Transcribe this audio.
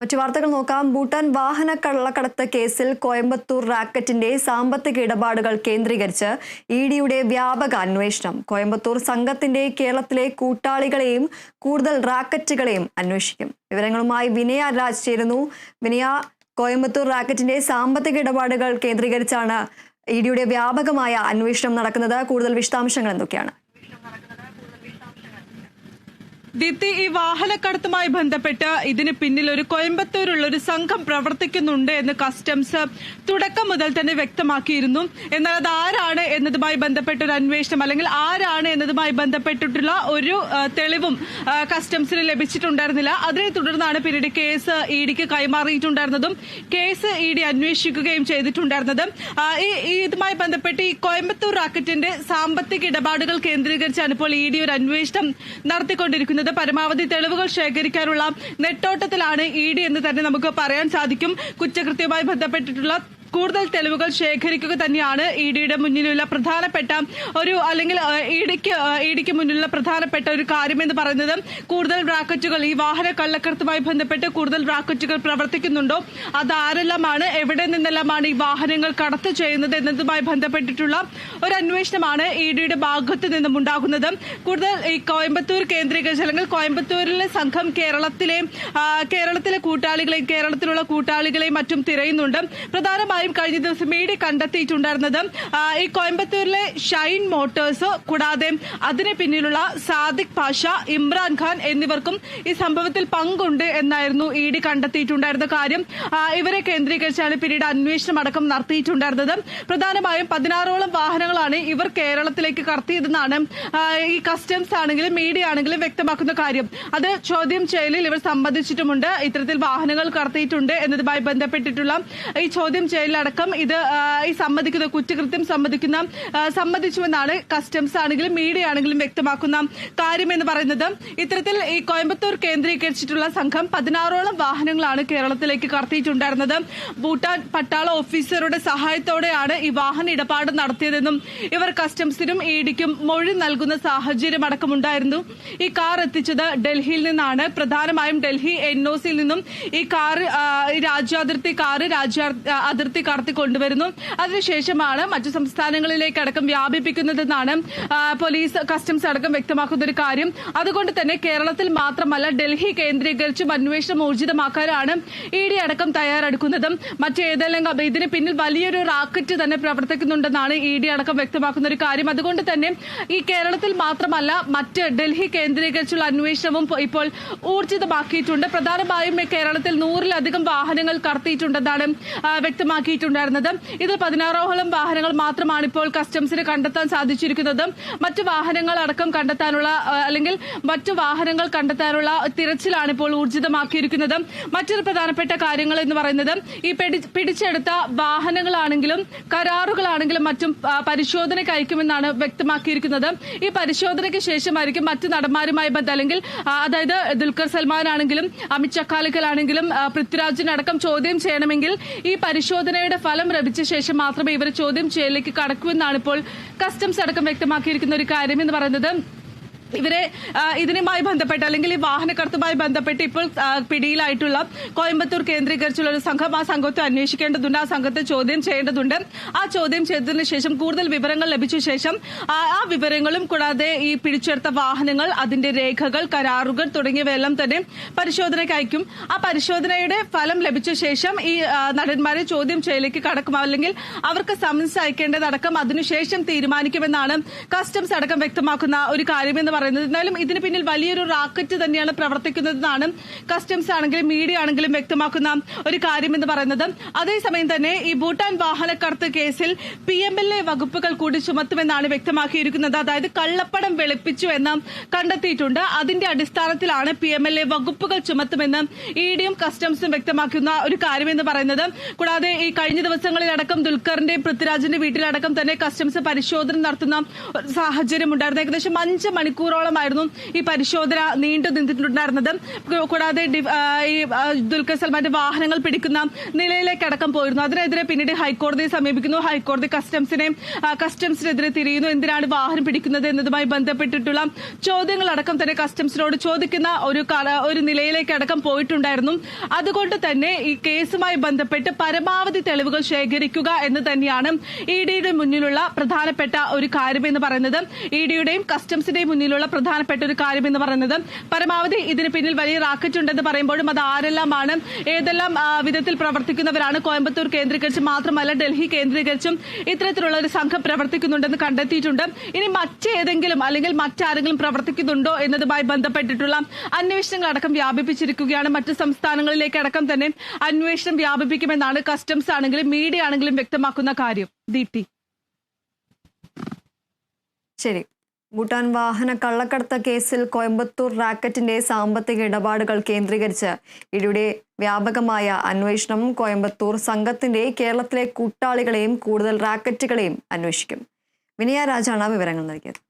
മറ്റു വാർത്തകൾ നോക്കാം. ഭൂട്ടാൻ വാഹന കള്ളക്കടത്ത് കേസിൽ കോയമ്പത്തൂർ റാക്കറ്റിന്റെ സാമ്പത്തിക ഇടപാടുകൾ കേന്ദ്രീകരിച്ച് ഇ ഡിയുടെ വ്യാപക അന്വേഷണം. കോയമ്പത്തൂർ സംഘത്തിന്റെ കേരളത്തിലെ കൂട്ടാളികളെയും കൂടുതൽ റാക്കറ്റുകളെയും അന്വേഷിക്കും. വിവരങ്ങളുമായി വിനയ രാജ് ചേരുന്നു. വിനയ കോയമ്പത്തൂർ റാക്കറ്റിന്റെ സാമ്പത്തിക ഇടപാടുകൾ കേന്ദ്രീകരിച്ചാണ് ഇ ഡിയുടെ വ്യാപകമായ അന്വേഷണം നടക്കുന്നത്. കൂടുതൽ വിശദാംശങ്ങൾ എന്തൊക്കെയാണ്? ദീപ്തി ഈ വാഹനക്കടത്തുമായി ബന്ധപ്പെട്ട് ഇതിന് പിന്നിൽ ഒരു കോയമ്പത്തൂരുള്ള ഒരു സംഘം പ്രവർത്തിക്കുന്നുണ്ട് എന്ന് കസ്റ്റംസ് തുടക്കം മുതൽ തന്നെ വ്യക്തമാക്കിയിരുന്നു. എന്നാൽ അത് ആരാണ് എന്നതുമായി ബന്ധപ്പെട്ട ഒരു അന്വേഷണം അല്ലെങ്കിൽ ആരാണ് എന്നതുമായി ബന്ധപ്പെട്ടിട്ടുള്ള ഒരു തെളിവും കസ്റ്റംസിന് ലഭിച്ചിട്ടുണ്ടായിരുന്നില്ല. അതിനെ തുടർന്നാണ് പിന്നീട് കേസ് ഇ ഡിക്ക് കൈമാറിയിട്ടുണ്ടായിരുന്നതും കേസ് ഇ ഡി അന്വേഷിക്കുകയും ചെയ്തിട്ടുണ്ടായിരുന്നത്. ഈ ഇതുമായി ബന്ധപ്പെട്ട് ഈ കോയമ്പത്തൂർ റാക്കറ്റിന്റെ സാമ്പത്തിക ഇടപാടുകൾ കേന്ദ്രീകരിച്ചാണ് ഇപ്പോൾ ഇ ഡി ഒരു അന്വേഷണം നടത്തിക്കൊണ്ടിരിക്കുന്നത്. പരമാവധി തെളിവുകൾ ശേഖരിക്കാനുള്ള നെട്ടോട്ടത്തിലാണ് ഇ ഡി എന്ന് തന്നെ നമുക്ക് പറയാൻ സാധിക്കും. കുറ്റകൃത്യവുമായി ബന്ധപ്പെട്ടിട്ടുള്ള കൂടുതൽ തെളിവുകൾ ശേഖരിക്കുക തന്നെയാണ് ഇ ഡിയുടെ മുന്നിലുള്ള പ്രധാനപ്പെട്ട ഒരു അല്ലെങ്കിൽ ഇ ഡിക്ക് ഇ ഡിക്ക് മുന്നിലുള്ള പ്രധാനപ്പെട്ട ഒരു കാര്യമെന്ന് പറയുന്നത് കൂടുതൽ റാക്കറ്റുകൾ ഈ വാഹന കള്ളക്കടത്തുമായി ബന്ധപ്പെട്ട് കൂടുതൽ റാക്കറ്റുകൾ പ്രവർത്തിക്കുന്നുണ്ടോ? അത് ആരെല്ലാമാണ് എവിടെ നിന്നെല്ലാമാണ് ഈ വാഹനങ്ങൾ കടത്ത് ചെയ്യുന്നത് എന്നതുമായി ബന്ധപ്പെട്ടിട്ടുള്ള ഒരു അന്വേഷണമാണ് ഇ ഡിയുടെ ഭാഗത്ത് നിന്നും ഉണ്ടാകുന്നത്. കൂടുതൽ ഈ കോയമ്പത്തൂർ കേന്ദ്രീകരിച്ച് അല്ലെങ്കിൽ കോയമ്പത്തൂരിലെ സംഘം കേരളത്തിലെ കേരളത്തിലെ കൂട്ടാളികളെയും കേരളത്തിലുള്ള കൂട്ടാളികളെയും മറ്റും തിരയുന്നുണ്ട്. പ്രധാനമായും കഴിഞ്ഞ ദിവസം ഇ കണ്ടെത്തിയിട്ടുണ്ടായിരുന്നത് ഈ കോയമ്പത്തൂരിലെ ഷൈൻ മോട്ടേഴ്സ്. കൂടാതെ അതിന് പിന്നിലുള്ള സാദിഖ് പാഷ ഇമ്രാൻഖാൻ എന്നിവർക്കും ഈ സംഭവത്തിൽ പങ്കുണ്ട് എന്നായിരുന്നു ഇ ഡി കണ്ടെത്തിയിട്ടുണ്ടായിരുന്ന കാര്യം. ഇവരെ കേന്ദ്രീകരിച്ചാണ് പിന്നീട് അന്വേഷണം അടക്കം നടത്തിയിട്ടുണ്ടായിരുന്നത്. പ്രധാനമായും പതിനാറോളം വാഹനങ്ങളാണ് ഇവർ കേരളത്തിലേക്ക് കടത്തിയതെന്നാണ് ഈ കസ്റ്റംസ് ആണെങ്കിലും മീഡിയ ആണെങ്കിലും വ്യക്തമാക്കുന്ന കാര്യം. അത് ചോദ്യം ചെയ്യലിൽ ഇവർ സംബന്ധിച്ചിട്ടുമുണ്ട്. ഇത്തരത്തിൽ വാഹനങ്ങൾ കടത്തിയിട്ടുണ്ട് എന്നതുമായി ബന്ധപ്പെട്ടിട്ടുള്ള ഈ ചോദ്യം ചെയ്യലടക്കം ഇത് ഈ സമ്മതിക്കുന്ന കുറ്റകൃത്യം സമ്മതിക്കുന്ന ആ, സമ്മതിച്ചുവെന്നാണ് കസ്റ്റംസ് ആണെങ്കിലും മീഡിയ ആണെങ്കിലും വ്യക്തമാക്കുന്ന കാര്യം എന്ന് പറയുന്നത്. ഇത്തരത്തിൽ ഈ കോയമ്പത്തൂർ കേന്ദ്രീകരിച്ചിട്ടുള്ള സംഘം പതിനാറോളം വാഹനങ്ങളാണ് കേരളത്തിലേക്ക് കടത്തിയിട്ടുണ്ടായിരുന്നത്. ഭൂട്ടാൻ പട്ടാള ഓഫീസറുടെ സഹായത്തോടെയാണ് ഈ വാഹന ഇടപാട് നടത്തിയതെന്നും ഇവർ കസ്റ്റംസിനും ഇ ഡിക്കും മൊഴി നൽകുന്ന സാഹചര്യം അടക്കമുണ്ടായിരുന്നു. ഈ കാർ എത്തിച്ചത് ഡൽഹിയിൽ നിന്നാണ്. പ്രധാനമായും ഡൽഹി എൻ നിന്നും ഈ കാർ രാജ്യാതിർത്തി കാർ രാജ്യ അതിർത്തി കടത്തി കൊണ്ടുവരുന്നു. അതിനുശേഷമാണ് മറ്റു സംസ്ഥാനങ്ങളിലേക്ക് അടക്കം വ്യാപിപ്പിക്കുന്നതെന്നാണ് പോലീസ് കസ്റ്റംസ് അടക്കം വ്യക്തമാക്കുന്ന ഒരു കാര്യം. അതുകൊണ്ട് തന്നെ കേരളത്തിൽ മാത്രമല്ല ഡൽഹി കേന്ദ്രീകരിച്ചും അന്വേഷണം ഊർജിതമാക്കാനാണ് ഇ ഡി അടക്കം തയ്യാറെടുക്കുന്നത്. മറ്റേതെല്ലാം ഇതിന് പിന്നിൽ വലിയൊരു റാക്കറ്റ് തന്നെ പ്രവർത്തിക്കുന്നുണ്ടെന്നാണ് ഇ ഡി അടക്കം വ്യക്തമാക്കുന്ന ഒരു കാര്യം. അതുകൊണ്ട് തന്നെ ഈ കേരളത്തിൽ മാത്രമല്ല മറ്റ് ഡൽഹി കേന്ദ്രീകരിച്ചുള്ള അന്വേഷണവും ഇപ്പോൾ ഊർജിതമാക്കിയിട്ടുണ്ട്. പ്രധാനമായും കേരളത്തിൽ നൂറിലധികം വാഹനങ്ങൾ കടത്തിയിട്ടുണ്ടെന്നാണ് ആ, വ്യക്തമാക്കിയിട്ടുണ്ടായിരുന്നത് ഇതിൽ പതിനാറോളം വാഹനങ്ങൾ മാത്രമാണ് ഇപ്പോൾ കസ്റ്റംസിന് കണ്ടെത്താൻ സാധിച്ചിരിക്കുന്നത്. മറ്റു വാഹനങ്ങൾ അടക്കം കണ്ടെത്താനുള്ള അല്ലെങ്കിൽ മറ്റു വാഹനങ്ങൾ കണ്ടെത്താനുള്ള തിരച്ചിലാണ് ഇപ്പോൾ ഊർജിതമാക്കിയിരിക്കുന്നത്. മറ്റൊരു പ്രധാനപ്പെട്ട കാര്യങ്ങൾ എന്ന് പറയുന്നത് ഈ പിടിച്ചെടുത്ത വാഹനങ്ങളാണെങ്കിലും കരാറുകളാണെങ്കിലും മറ്റും പരിശോധനയ്ക്ക് അയക്കുമെന്നാണ് വ്യക്തമാക്കിയിരിക്കുന്നത്. ഈ പരിശോധനയ്ക്ക് ശേഷമായിരിക്കും മറ്റു നടന്മാരുമായി ബന്ധം അല്ലെങ്കിൽ അതായത് ദുൽഖർ സൽമാൻ ആണെങ്കിലും അമിത് ആ, പൃഥ്വിരാജിനടക്കം ചോദ്യം ചെയ്യണമെങ്കിൽ ഈ പരിശോധനയുടെ ഫലം ലഭിച്ച ശേഷം മാത്രമേ ഇവർ ചോദ്യം ചെയ്യലിലേക്ക് കടക്കൂ എന്നാണ് ഇപ്പോൾ കസ്റ്റംസ് അടക്കം വ്യക്തമാക്കിയിരിക്കുന്ന ഒരു കാര്യം എന്ന് പറയുന്നത്. ഇവരെ ഇതിനുമായി ബന്ധപ്പെട്ട് അല്ലെങ്കിൽ ഈ വാഹനക്കടത്തുമായി ബന്ധപ്പെട്ട് ഇപ്പോൾ പിടിയിലായിട്ടുള്ള കോയമ്പത്തൂർ കേന്ദ്രീകരിച്ചുള്ള ഒരു സംഘം ആ സംഘത്തെ അന്വേഷിക്കേണ്ടതുണ്ട് ആ സംഘത്തെ ചോദ്യം ചെയ്യേണ്ടതുണ്ട്. ആ ചോദ്യം ചെയ്തതിനു ശേഷം കൂടുതൽ വിവരങ്ങൾ ലഭിച്ച ശേഷം ആ വിവരങ്ങളും കൂടാതെ ഈ പിടിച്ചെടുത്ത വാഹനങ്ങൾ അതിന്റെ രേഖകൾ കരാറുകൾ തുടങ്ങിയവയെല്ലാം തന്നെ പരിശോധനയ്ക്ക് അയക്കും. ആ പരിശോധനയുടെ ഫലം ലഭിച്ച ശേഷം ഈ നടന്മാരെ ചോദ്യം ചെയ്യലേക്ക് കടക്കും. അല്ലെങ്കിൽ അവർക്ക് സമൻസ് അയക്കേണ്ടതടക്കം അതിനുശേഷം തീരുമാനിക്കുമെന്നാണ് കസ്റ്റംസ് അടക്കം വ്യക്തമാക്കുന്ന ഒരു കാര്യമെന്ന് പറയുന്നത്. എന്നാലും ഇതിന് പിന്നിൽ വലിയൊരു റാക്കറ്റ് തന്നെയാണ് പ്രവർത്തിക്കുന്നതെന്നാണ് കസ്റ്റംസ് ആണെങ്കിലും മീഡിയ ആണെങ്കിലും വ്യക്തമാക്കുന്ന ഒരു കാര്യം എന്ന് പറയുന്നത്. അതേസമയം തന്നെ ഈ ഭൂട്ടാൻ വാഹനക്കടത്ത് കേസിൽ പി എം എൽ എ വകുപ്പുകൾ കൂടി ചുമത്തുമെന്നാണ് വ്യക്തമാക്കിയിരിക്കുന്നത്. അതായത് കള്ളപ്പണം വെളുപ്പിച്ചു എന്ന് കണ്ടെത്തിയിട്ടുണ്ട്. അതിന്റെ അടിസ്ഥാനത്തിലാണ് പി എം എൽ എ വകുപ്പുകൾ ചുമത്തുമെന്ന് ഇ ഡിയും കസ്റ്റംസും വ്യക്തമാക്കുന്ന ഒരു കാര്യമെന്ന് പറയുന്നത്. കൂടാതെ ഈ കഴിഞ്ഞ ദിവസങ്ങളിലടക്കം ദുൽഖറിന്റെയും പൃഥ്വിരാജിന്റെ വീട്ടിലടക്കം തന്നെ കസ്റ്റംസ് പരിശോധന നടത്തുന്ന സാഹചര്യം ഉണ്ടായിരുന്നു ഏകദേശം അഞ്ച് മണിക്കൂർ മണിക്കൂറോളമായിരുന്നു ഈ പരിശോധന നീണ്ടു നിന്നിട്ടുണ്ടായിരുന്നത്. കൂടാതെ ഈ ദുൽഖർ സൽമാന്റെ വാഹനങ്ങൾ പിടിക്കുന്ന നിലയിലേക്ക് അടക്കം പോയിരുന്നു. അതിനെതിരെ പിന്നീട് ഹൈക്കോടതിയെ സമീപിക്കുന്നു. ഹൈക്കോടതി കസ്റ്റംസിനെ കസ്റ്റംസിനെതിരെ തിരിയുന്നു. എന്തിനാണ് വാഹനം പിടിക്കുന്നത് എന്നതുമായി ബന്ധപ്പെട്ടിട്ടുള്ള ചോദ്യങ്ങൾ അടക്കം തന്നെ കസ്റ്റംസിനോട് ചോദിക്കുന്ന ഒരു ഒരു നിലയിലേക്ക് അടക്കം പോയിട്ടുണ്ടായിരുന്നു. അതുകൊണ്ട് തന്നെ ഈ കേസുമായി ബന്ധപ്പെട്ട് പരമാവധി തെളിവുകൾ ശേഖരിക്കുക എന്ന് തന്നെയാണ് ഇ ഡിയുടെ മുന്നിലുള്ള പ്രധാനപ്പെട്ട ഒരു കാര്യമെന്ന് പറയുന്നത്. ഇ ഡിയുടെയും കസ്റ്റംസിന്റെയും മുന്നിലുള്ള പ്രധാനപ്പെട്ട ഒരു കാര്യം എന്ന് പറയുന്നത് പരമാവധി ഇതിന് പിന്നിൽ വലിയ റാക്കറ്റ് ഉണ്ടെന്ന് പറയുമ്പോഴും അത് ആരെല്ലാമാണ് ഏതെല്ലാം വിധത്തിൽ പ്രവർത്തിക്കുന്നവരാണ് കോയമ്പത്തൂർ കേന്ദ്രീകരിച്ച് മാത്രമല്ല ഡൽഹി കേന്ദ്രീകരിച്ചും ഇത്തരത്തിലുള്ള ഒരു സംഘം പ്രവർത്തിക്കുന്നുണ്ടെന്ന് കണ്ടെത്തിയിട്ടുണ്ട്. ഇനി മറ്റേതെങ്കിലും അല്ലെങ്കിൽ മറ്റാരെങ്കിലും പ്രവർത്തിക്കുന്നുണ്ടോ എന്നതുമായി ബന്ധപ്പെട്ടിട്ടുള്ള അന്വേഷണങ്ങൾ അടക്കം വ്യാപിപ്പിച്ചിരിക്കുകയാണ്. മറ്റ് സംസ്ഥാനങ്ങളിലേക്ക് അടക്കം തന്നെ അന്വേഷണം വ്യാപിപ്പിക്കുമെന്നാണ് കസ്റ്റംസ് ആണെങ്കിലും മീഡിയ ആണെങ്കിലും വ്യക്തമാക്കുന്ന കാര്യം. ദീപ്തി. ശരി. ഭൂട്ടാൻ വാഹന കള്ളക്കടത്ത കേസിൽ കോയമ്പത്തൂർ റാക്കറ്റിന്റെ സാമ്പത്തിക ഇടപാടുകൾ കേന്ദ്രീകരിച്ച് ഇടിയുടെ വ്യാപകമായ അന്വേഷണം കോയമ്പത്തൂർ സംഘത്തിന്റെ കേരളത്തിലെ കൂട്ടാളികളെയും കൂടുതൽ റാക്കറ്റുകളെയും അന്വേഷിക്കും. വിനയ രാജാണ് വിവരങ്ങൾ നൽകിയത്.